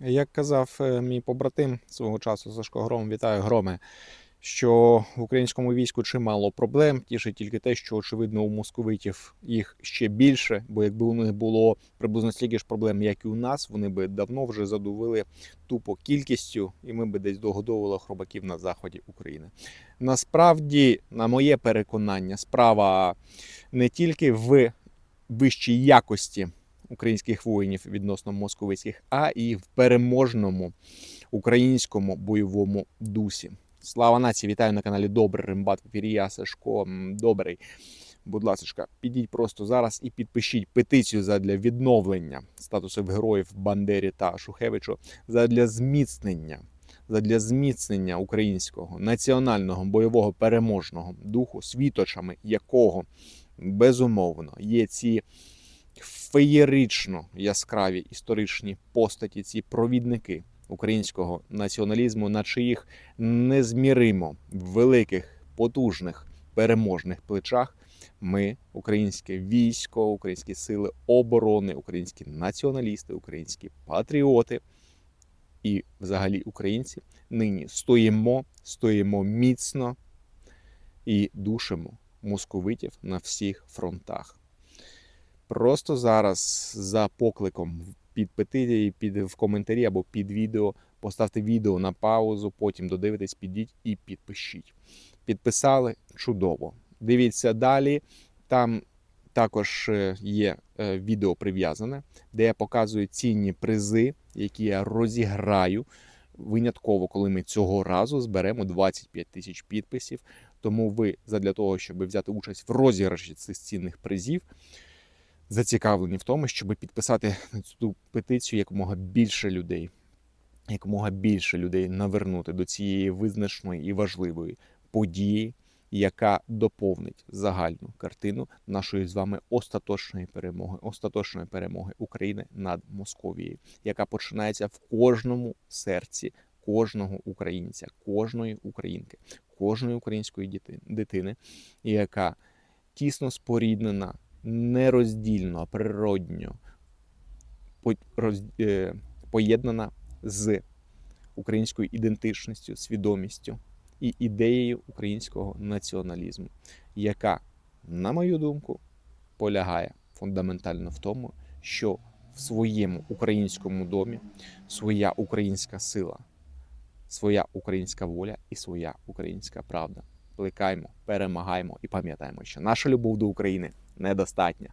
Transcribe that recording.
Як казав е, мій побратим свого часу Сашко Гром, вітаю громе, що в українському війську чимало проблем. Тішить тільки те, що очевидно у московитів їх ще більше, бо якби у них було приблизно стільки ж проблем, як і у нас, вони би давно вже задувили тупо кількістю, і ми би десь догодовували хробаків на заході України. Насправді, на моє переконання, справа не тільки в вищій якості українських воїнів відносно московицьких, а і в переможному українському бойовому дусі. Слава нації! Вітаю на каналі Добрий Римбат Вірія Сашко. Добрий. Будь ласка, підіть просто зараз і підпишіть петицію задля відновлення статусів героїв Бандері та Шухевичу задля зміцнення. Задля зміцнення українського національного бойового переможного духу, світочами якого безумовно є ці феєрично яскраві історичні постаті, ці провідники українського націоналізму, на чиїх незміримо великих, потужних, переможних плечах ми, українське військо, українські сили оборони, українські націоналісти, українські патріоти і, взагалі, українці нині стоїмо, стоїмо міцно і душимо московитів на всіх фронтах. Просто зараз за покликом під петицією, під в коментарі або під відео поставте відео на паузу, потім додивитесь, підіть і підпишіть. Підписали чудово. Дивіться далі. Там також е, є е, відео прив'язане, де я показую цінні призи, які я розіграю. Винятково, коли ми цього разу зберемо 25 тисяч підписів. Тому ви задля того, щоб взяти участь в розіграші цих цінних призів, зацікавлені в тому, щоб підписати цю петицію якомога більше людей, якомога більше людей навернути до цієї визначної і важливої події, яка доповнить загальну картину нашої з вами остаточної перемоги, остаточної перемоги України над Московією, яка починається в кожному серці кожного українця, кожної українки, кожної української дитини, яка тісно споріднена нероздільно, природньо е, поєднана з українською ідентичністю, свідомістю і ідеєю українського націоналізму, яка, на мою думку, полягає фундаментально в тому, що в своєму українському домі своя українська сила, своя українська воля і своя українська правда. Плекаємо, перемагаємо і пам'ятаємо, що наша любов до України недостатня.